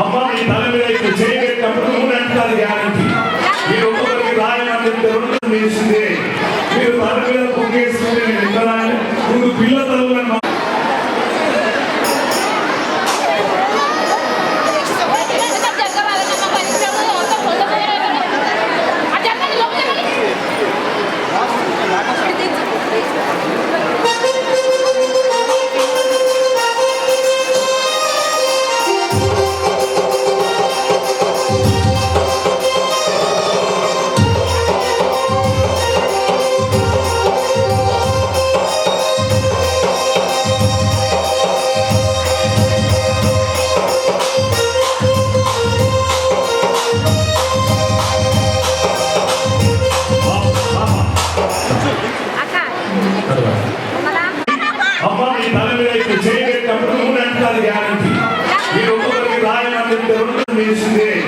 అమ్మ మీ తల మీద ఇప్పుడు చేయబెట్టినప్పుడు నూనె అంటారు గ్యారంటీ మీరు ఒక్కొక్కరికి రాయమని చెప్తే వేసిందే మీరు తల మీద నేను పిల్ల తలుగులను me today.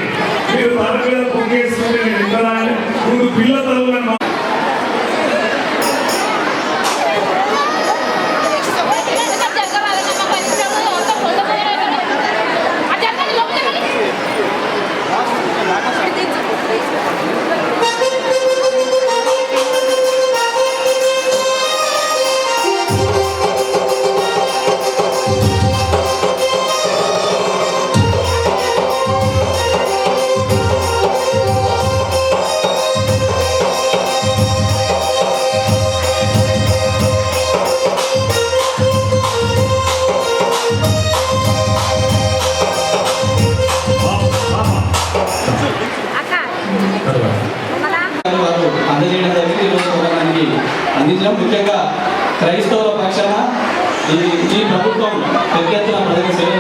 వారు అందజేయడం జరిగింది. ఈరోజు అందించడం. ముఖ్యంగా క్రైస్తవుల పక్షాన ఈ ప్రభుత్వం పెద్ద ఎత్తున ప్రజలకు సేవ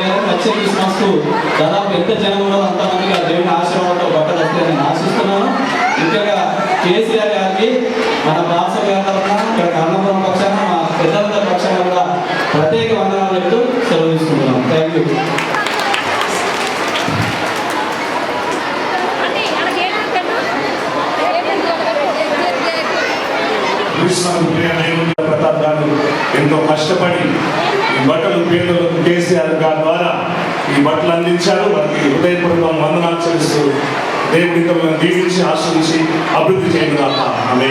దాదాపు ఎంత జనం ఉన్నదో అంతమందిగా దేవుని ఆశీర్వాదంతో బట్టలు వస్తాయని కృష్ణకు ప్రియ ప్రతాప్ గారు ఎంతో కష్టపడి ఈ బట్టలు పేదలకు కేసీఆర్ గారి ద్వారా ఈ బట్టలు అందించారు. వారికి హృదయపూర్వకం వందనాలు చెల్లిస్తూ దేవుడితో దీవించి ఆశ్రయించి అభివృద్ధి చేయడం ఆమె